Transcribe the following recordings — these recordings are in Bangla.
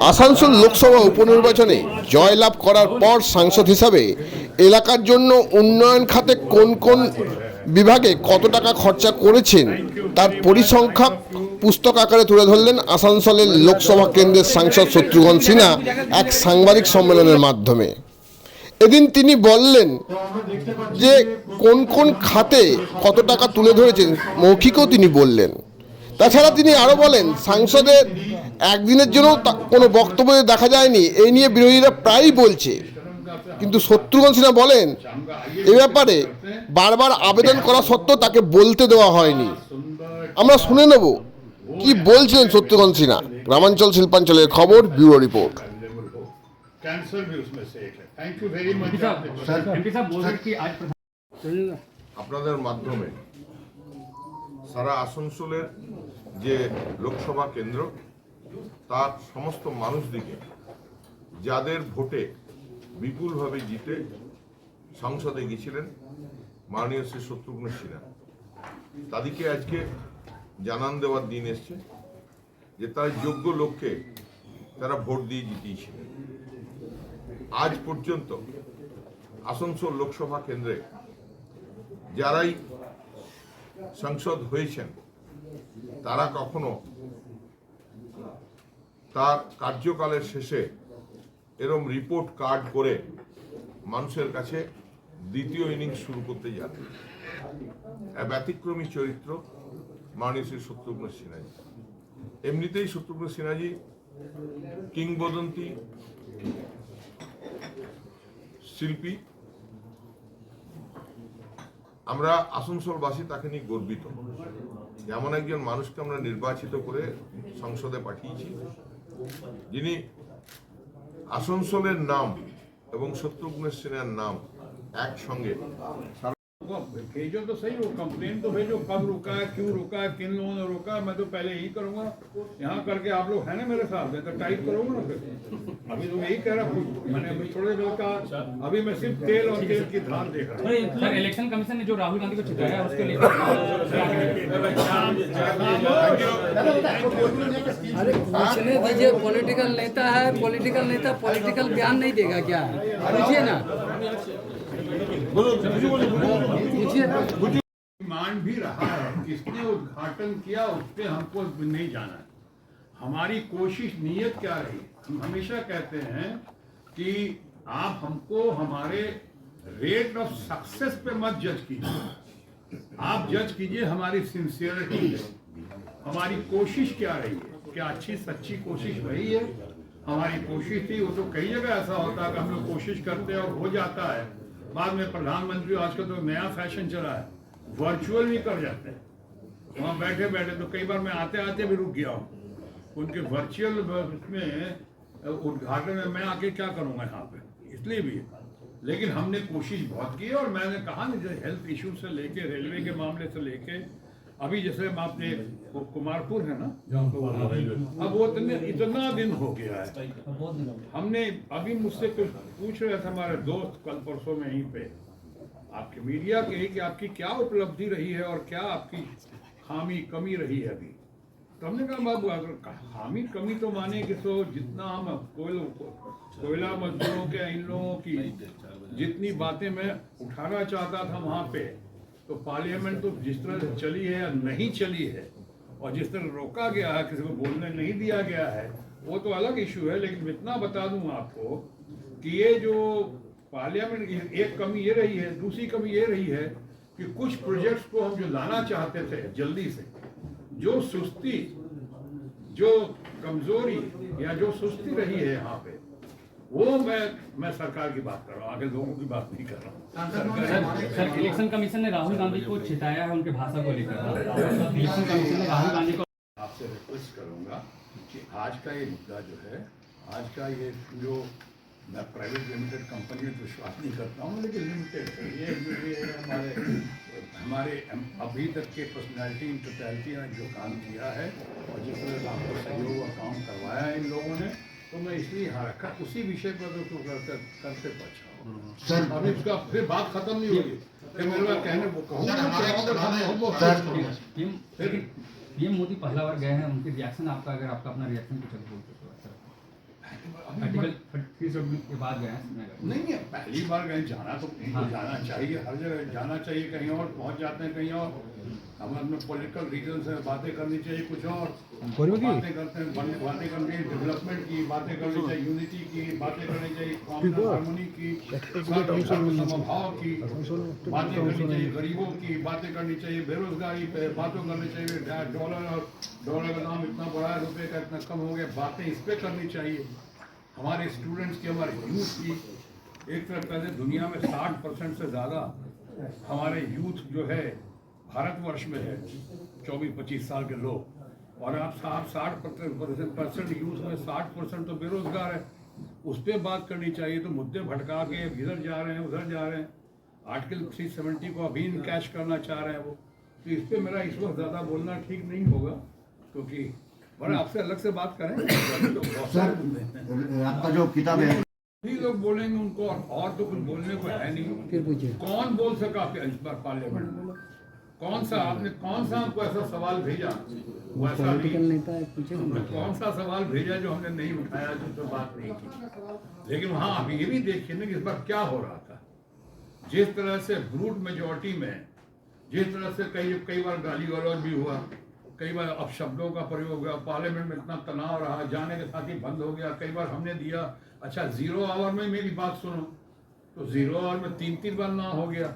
আসানসোল লোকসভা উপনির্বাচনে জয়লাভ করার পর সাংসদ হিসাবে এলাকার জন্য উন্নয়ন খাতে কোন কোন বিভাগে কত টাকা খরচা করেছেন তার পরিসংখ্যক পুস্তক আকারে তুলে ধরলেন আসানসোলের লোকসভা কেন্দ্রের সাংসদ শত্রুঘ্ন সিনহা এক সাংবাদিক সম্মেলনের মাধ্যমে। এদিন তিনি বললেন যে কোন কোন খাতে কত টাকা তুলে ধরেছেন, মৌখিকও তিনি বললেন। তাছাড়া তিনি আরও বলেন, সাংসদের একদিনের জন্য কোনো বক্তব্য দেখা যায়নি এই নিয়ে বিরোধীরা প্রায়ই বলছে। কিন্তু শত্রুঘ্ন সিনহা বলেন এ ব্যাপারে বারবার আবেদন করা সত্ত্বেও তাকে বলতে দেওয়া হয়নি। আমরা শুনে নেব কি বলছিলেন শত্রুঘ্ন সিনহা গ্রামাঞ্চল শিল্পাঞ্চলের খবর ব্যুরো রিপোর্ট। আপনাদের মাধ্যমে সারা আসানসোলের যে লোকসভা কেন্দ্র তার সমস্ত মানুষদিকে যাদের ভোটে বিপুলভাবে জিতে সংসদে গিয়েছিলেন, মাননীয় শ্রী শত্রুঘ্ন সিনহা। তাদেরকে আজকে জানান দেওয়ার দিন এসছে যে তার যোগ্য লোককে তারা ভোট দিয়ে জিতিয়েছিলেন। আজ পর্যন্ত আসানসোল লোকসভা কেন্দ্রে যারাই সংসদ হয়েছেন, তারা কখনো তার কার্যকালের শেষে এরম রিপোর্ট কার্ড করে মানুষের কাছে দ্বিতীয় ইনিংস শুরু করতে যান। ব্যতিক্রমী চরিত্র, মাননীয় শ্রী শত্রুঘ্ন সিনহাজি। এমনিতেই শত্রুঘ্ন সিনহাজি কিংবদন্তি, শিল্পী। আমরা আসানসোলবাসী তাকে নিয়ে গর্বিত। এমন একজন মানুষকে আমরা নির্বাচিত করে সংসদে পাঠিয়েছি। যিনি আসানসোলের নাম এবং শত্রুঘ্ন সিনহার নাম একসঙ্গে भेजो तो सही वो कंप्लेन तो भेजो कब रुका है क्यों रुका है किन लोगों ने रोका मैं तो पहले यही करूँगा। यहाँ करके आप लोग है ना मेरे साथ मैं तो टाइप करूँगा ना फिर। अभी तो यही कह रहा हूँ मैंने अभी थोड़े देर का अभी मैं सिर्फ़ तेल और तेल की धार देख रहा हूँ। सर इलेक्शन कमीशन ने जो राहुल गांधी को चिताया उसके लेकर अरे पूछने दीजिए पॉलिटिकल नेता है पॉलिटिकल नेता पॉलिटिकल बयान नहीं देगा क्या? पूछिए ना। मान भी रहा है किसने उद्घाटन किया, उस पर हमको नहीं जाना है। हमारी कोशिश, नीयत क्या रही? हम हमेशा कहते हैं कि आप हमको हमारे रेट ऑफ़ सक्सेस पे मत जज कीजिए। आप जज कीजिए हमारी सिंसियरिटी हमारी कोशिश क्या रही है? क्या अच्छी, सच्ची कोशिश रही है? हमारी कोशिश थी, वो तो कई जगह ऐसा होता है कि हम लोग कोशिश करते हैं और हो जाता है। बाद में प्रधानमंत्री आजकल तो नया फ़ैशन चला है। वर्चुअल भी कर जाते हैं। वहाँ बैठे बैठे तो कई बार मैं आते आते भी रुक गया हूँ। उनके वर्चुअल में उद्घाटन में मैं आके क्या करूँगा यहाँ पे? इसलिए भी। लेकिन हमने कोशिश बहुत की और मैंने कहा ना जैसे हेल्थ इशू से लेके रेलवे के मामले से लेके अभी जैसे आपने वो कुमारपुर है ना? अब वो इतने इतना दिन हो गया है। हमने अभी मुझसे कुछ पूछ रहे थे हमारे दोस्त कल परसों में यहीं पे। आपके मीडिया के कि आपकी क्या उपलब्धि रही है और क्या आपकी खामी कमी रही है अभी? तो हमने कहा बाबू अगर खामी कमी तो माने कि सो जितना हम कोयल कोयला मजदूरों के इन लोगों की जितनी बातें मैं उठाना चाहता था वहाँ पे तो पार्लियामेंट तो जिस तरह चली है या नहीं चली है, और जिस तरह रोका गया है, किसी को बोलने नहीं दिया गया है, वो तो अलग इशू है, लेकिन इतना बता दूँ आपको कि ये जो पार्लियामेंट एक कमी ये रही है, दूसरी कमी ये रही है कि कुछ प्रोजेक्ट्स को हम जो लाना चाहते थे जल्दी से, जो सुस्ती, जो कमज़ोरी या जो सुस्ती रही है यहाँ पे वो मैं मैं सरकार की बात कर रहा हूँ आगे लोगों की बात नहीं कर रहा हूँ। सर इलेक्शन कमीशन ने राहुल गांधी को चिताया है उनके भाषा को लेकर। इलेक्शन कमीशन ने राहुल गांधी को आपसे रिक्वेस्ट करूँगा कि आज का ये मुद्दा जो है आज का ये जो मैं प्राइवेट लिमिटेड कंपनी में विश्वास नहीं करता हूँ लेकिन लिमिटेड ये ये हमारे हमारे अभी तक के पर्सनैलिटी इन टोटलिटी ने जो काम किया है और जिस तरह आपको सहयोग और काम करवाया है इन लोगों ने तो मैं इसलिए यहाँ रखा उसी विषय पर तो करते करते पहुँचा हूँ अभी उसका फिर बात खत्म नहीं होगी। फिर मेरे पास कहने वो कहूँगा। पीएम मोदी पहला बार गए हैं उनके रिएक्शन आपका अगर आपका अपना रिएक्शन कुछ अगर हो के बाद गए नहीं है पहली बार गए जाना तो कहीं तो जाना चाहिए हर जगह जाना चाहिए कहीं और पहुँच जाते हैं कहीं और। हम अपने पॉलिटिकल रीजन से बातें करनी चाहिए कुछ और। बातें करते हैं बातें बातें करनी चाहिए डेवलपमेंट की बातें करनी चाहिए यूनिटी की बातें करनी चाहिए कॉमन हारमोनी की समभाव की बातें करनी चाहिए गरीबों की बातें करनी चाहिए बेरोजगारी पे बातें करनी चाहिए डॉलर और डॉलर का दाम इतना बढ़ा है रुपए का इतना कम हो गया बातें इस पे करनी चाहिए। हमारे स्टूडेंट्स की, हमारे यूथ की, एक तरफ़ कहते दुनिया में साठ परसेंट से ज़्यादा हमारे यूथ जो है, भारतवर्ष में है, चौबीस पच्चीस साल के लोग। और आप साठ साठ परसेंट परसेंट यूथ में साठ परसेंट तो बेरोजगार है। उस पर बात करनी चाहिए तो मुद्दे भटका के इधर जा रहे हैं, उधर जा रहे हैं। आर्टिकल थ्री सेवेंटी को अभी कैश करना चाह रहे हैं वो। तो इस पर मेरा इस वक्त ज़्यादा बोलना ठीक नहीं होगा, क्योंकि बड़ा आपसे अलग से बात करें। तो सारे। आपका जो किताब है। लोग बोलेंगे उनको और, और तो कुछ बोलने को है नहीं। फिर पूछिए। कौन बोल सका इस बार पार्लियामेंट में? कौन सा आपने कौन सा हमको ऐसा सवाल भेजा? वो ऐसा पॉलिटिकल नहीं। नेता है पूछे कौन सा सवाल भेजा जो हमने नहीं उठाया जो तो बात नहीं की? लेकिन वहाँ आप ये भी देखिए ना कि इस बार क्या हो रहा था। जिस तरह से ब्रूट मेजोरिटी में जिस तरह से कई कई बार गाली गलौज भी हुआ। कई बार अपशब्दों का प्रयोग हुआ पार्लियामेंट में इतना तनाव रहा, जाने के साथ ही बंद हो गया। कई बार हमने दिया अच्छा ज़ीरो आवर में मेरी बात सुनो। तो ज़ीरो आवर में तीन तीन बार ना हो गया।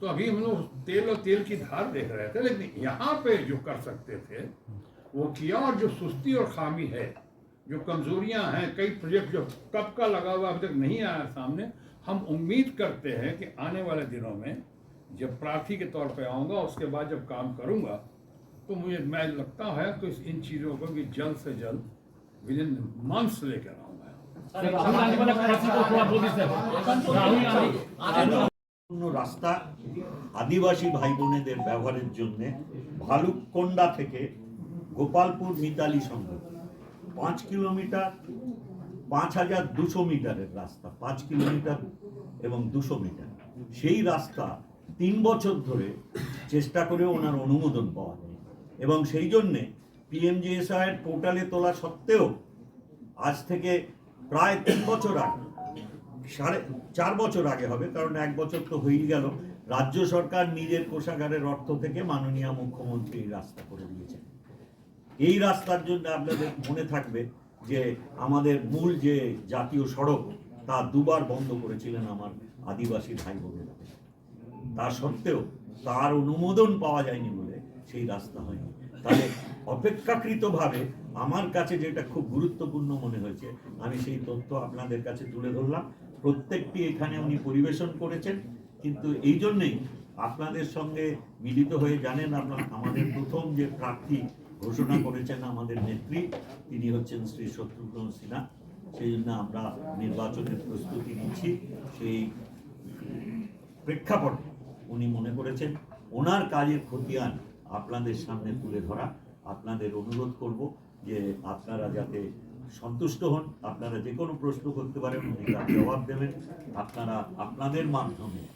तो अभी हम लोग तेल और तेल की धार देख रहे थे, लेकिन यहाँ पे जो कर सकते थे, वो किया और जो सुस्ती और खामी है, जो कमजोरियाँ हैं, कई प्रोजेक्ट जो कब का लगा हुआ अभी तक नहीं आया सामने। हम उम्मीद करते हैं कि आने वाले दिनों में जब प्रार्थी के तौर पे आऊँगा, उसके बाद जब काम करूँगा तो मुझे मैं लगता है तो इस इन चीज़ों को भी जल्द से जल्द विद इन मंथ्स लेकर आऊँगा राहुल गांधी वाला प्रश्न को थोड़ा बोल दीजिए राहुल गांधी অন্য রাস্তা আদিবাসী ভাই বোনেদের ব্যবহারের জন্য ভালুককোন্ডা থেকে গোপালপুর মিতালি সংঘ পাঁচ কিলোমিটার পাঁচ হাজার দুশো মিটারের রাস্তা পাঁচ কিলোমিটার এবং দুশো মিটার সেই রাস্তা তিন বছর ধরে চেষ্টা করে ওনার অনুমোদন পাওয়া যায় এবং সেই জন্যে পিএমজিএসআই এর পোর্টালে তোলা সত্ত্বেও আজ থেকে প্রায় তিন বছর আগে, সাড়ে চার বছর আগে হবে, কারণ এক বছর তো হয়েই গেল, রাজ্য সরকার নিজের কোষাগারের অর্থ থেকে মাননীয় মুখ্যমন্ত্রী রাস্তা করে দিয়েছেন এই রাস্তার জন্য আপনাদের মনে থাকবে যে আমাদের মূল যে জাতীয় সড়ক, তা দুবার বন্ধ করেছিলেন আমার আদিবাসী ভাই বোনেরা। তা সত্ত্বেও তার অনুমোদন পাওয়া যায়নি বলে সেই রাস্তা হয়নি। তাহলে অপেক্ষাকৃতভাবে আমার কাছে যেটা খুব গুরুত্বপূর্ণ মনে হয়েছে, আমি সেই তথ্য আপনাদের কাছে তুলে ধরলাম। প্রত্যেকটি এখানে উনি পরিবেশন করেছেন, কিন্তু এই জন্যেই আপনাদের সঙ্গে মিলিত হয়ে জানেন আপনার, আমাদের প্রথম যে প্রার্থী ঘোষণা করেছেন আমাদের নেত্রী, তিনি হচ্ছেন শ্রী শত্রুঘ্ন সিনহা। সেই জন্য আমরা নির্বাচনের প্রস্তুতি নিচ্ছি। সেই প্রেক্ষাপটে উনি মনে করেছেন, ওনার কাজের খতিয়ান আপনাদের সামনে তুলে ধরা, আপনাদের অনুরোধ করব যে আপনারা যাতে সন্তুষ্ট হন, আপনারা যে কোনো প্রশ্ন করতে পারেন, উনি তার জবাব দেবেন। আপনারা আপনাদের মাধ্যমে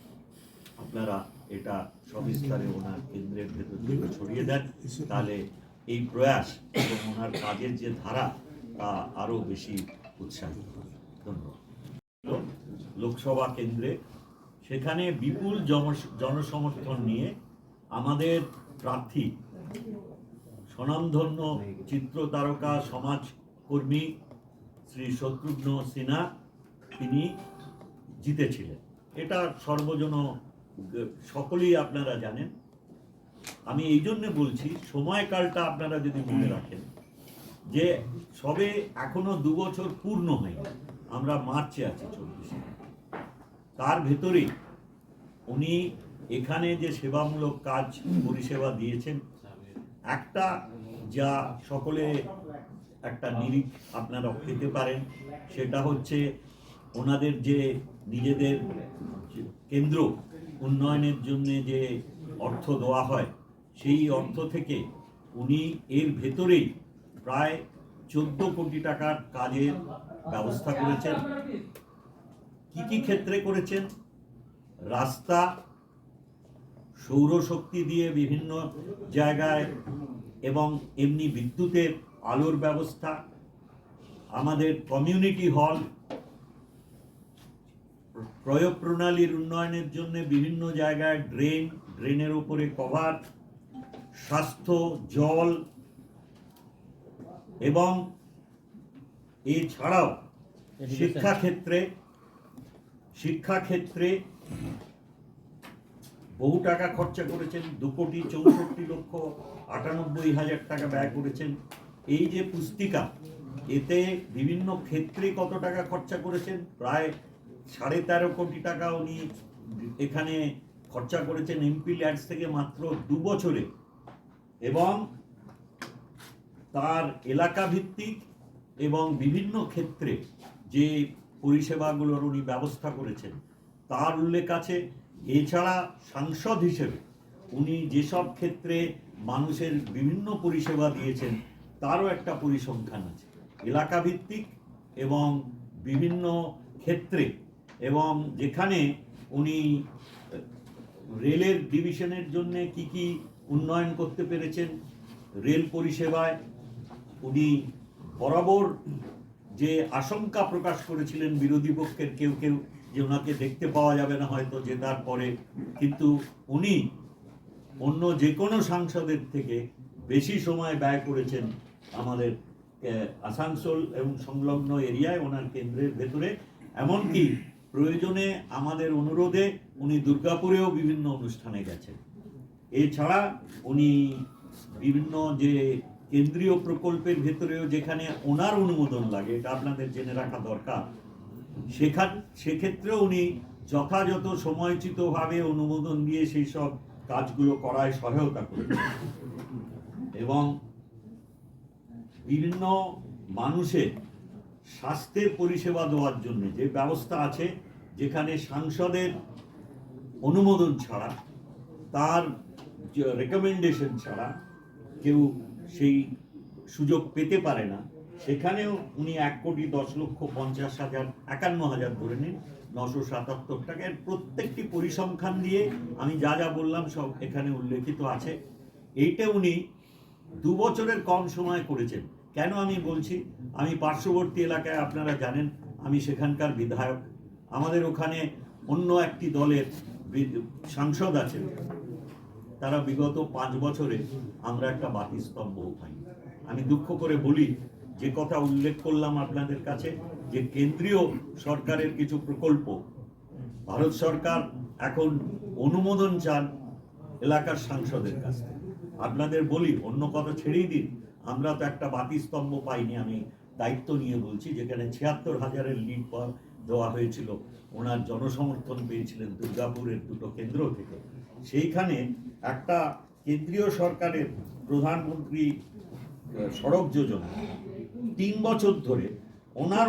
আপনারা এটা সবিস্তারে ওনার কেন্দ্রের ভেতর থেকে ছড়িয়ে দেন। তাহলে এই প্রয়াস এবং ওনার কাজের যে ধারা, তা আরও বেশি উৎসাহিত ধন্যবাদ। লোকসভা কেন্দ্রে সেখানে বিপুল জন- জনসমর্থন নিয়ে আমাদের প্রার্থী। স্বনামধন্য চিত্র তারকা সমাজকর্মী শ্রী শত্রুঘ্ন সিনহা তিনি জিতেছিলেন। এটা সর্বজন, সকলেই আপনারা জানেন। আমি এই জন্য বলছি, সময়কালটা আপনারা যদি মনে রাখেন, যে সবে এখনও দু বছর পূর্ণ হয়নি, আমরা মার্চে আছি চব্বিশে। তার ভেতরে উনি এখানে যে সেবামূলক কাজ পরিষেবা দিয়েছেন, একটা যা সকলে একটা নিরিখ আপনারা পেতে পারেন, সেটা হচ্ছে ওনাদের যে নিজেদের কেন্দ্র উন্নয়নের জন্য যে অর্থ দেওয়া হয়, সেই অর্থ থেকে উনি এর ভেতরেই প্রায় চোদ্দ কোটি টাকার কাজের ব্যবস্থা করেছেন। কি কি ক্ষেত্রে করেছেন? রাস্তা সৌরশক্তি দিয়ে বিভিন্ন জায়গায় এবং এমনি বিদ্যুতের আলোর ব্যবস্থা আমাদের কমিউনিটি হল প্রয়োগ প্রণালীর উন্নয়নের জন্য বিভিন্ন জায়গায় ড্রেন ড্রেনের উপরে কভার স্বাস্থ্য জল এবং এছাড়াও শিক্ষাক্ষেত্রে শিক্ষাক্ষেত্রে বহু টাকা খরচা করেছেন, দু কোটি চৌষট্টি লক্ষ আটানব্বই হাজার টাকা ব্যয় করেছেন। এই যে পুস্তিকা, এতে বিভিন্ন ক্ষেত্রে কত টাকা খরচা করেছেন? প্রায় সাড়ে তেরো কোটি টাকা উনি এখানে খরচা করেছেন এমপি ল্যাডস থেকে মাত্র দু বছরে। এবং তার এলাকা ভিত্তিক এবং বিভিন্ন ক্ষেত্রে যে পরিষেবাগুলোর উনি ব্যবস্থা করেছেন, তার উল্লেখ আছে। এছাড়া সাংসদ হিসেবে উনি যেসব ক্ষেত্রে মানুষের বিভিন্ন পরিষেবা দিয়েছেন, তারও একটা পরিসংখ্যান আছে। এলাকা ভিত্তিক এবং বিভিন্ন ক্ষেত্রে এবং যেখানে উনি, রেলের ডিভিশনের জন্য কি কি উন্নয়ন করতে পেরেছেন, রেল পরিষেবায় উনি বরাবর যে আশঙ্কা প্রকাশ করেছিলেন বিরোধী পক্ষের কেউ কেউ যে ওনাকে দেখতে পাওয়া যাবে না হয়তো জেতার পরে কিন্তু উনি অন্য যে কোনো সাংসদের থেকে বেশি সময় ব্যয় করেছেন আমাদের আসানসোল এবং সংলগ্ন এরিয়ায় ওনার কেন্দ্রের ভেতরে। এমনকি প্রয়োজনে আমাদের অনুরোধে উনি দুর্গাপুরেও বিভিন্ন অনুষ্ঠানে গেছেন। এছাড়া উনি বিভিন্ন যে কেন্দ্রীয় প্রকল্পের ভেতরেও যেখানে ওনার অনুমোদন লাগে, এটা আপনাদের জেনে রাখা দরকার। সেখান সেক্ষেত্রেও উনি যথাযথ সময়চিতভাবে অনুমোদন দিয়ে সেই সব কাজগুলো করায় সহায়তা করেছেন। এবং বিভিন্ন মানুষের স্বাস্থ্যের পরিষেবা দেওয়ার জন্য যে ব্যবস্থা আছে, যেখানে সাংসদের অনুমোদন ছাড়া, তার রেকমেন্ডেশন ছাড়া কেউ সেই সুযোগ পেতে পারে না সেখানেও উনি এক কোটি দশ লক্ষ পঞ্চাশ হাজার, একান্ন হাজার ধরে নিন, নশো সাতাত্তর টাকার প্রত্যেকটি পরিসংখ্যান দিয়ে আমি যা যা বললাম সব এখানে উল্লেখিত আছে। এইটা উনি দু বছরের কম সময় করেছেন। কেন আমি বলছি? আমি পার্শ্ববর্তী এলাকায় আপনারা জানেন, আমি সেখানকার বিধায়ক। আমাদের ওখানে অন্য একটি দলের সাংসদ আছেন। তারা বিগত পাঁচ বছরে আমরা একটা বাতিস্তম্ভ পাইনি আমি দুঃখ করে বলি যে কথা উল্লেখ করলাম আপনাদের কাছে, যে কেন্দ্রীয় সরকারের কিছু প্রকল্প, ভারত সরকার এখন অনুমোদন চান এলাকার সাংসদের কাছ আপনাদের বলি, অন্য কথা ছেড়েই দিন, আমরা তো একটা বাতিস্তম্ভ পাইনি, আমি দায়িত্ব নিয়ে বলছি, যেখানে ছিয়াত্তর হাজারের লিড দেওয়া হয়েছিল, ওনার জনসমর্থন পেয়েছিলেন দুর্গাপুরের দুটো কেন্দ্র থেকে। সেইখানে একটা কেন্দ্রীয় সরকারের প্রধানমন্ত্রী সড়ক যোজনা তিন বছর ধরে ওনার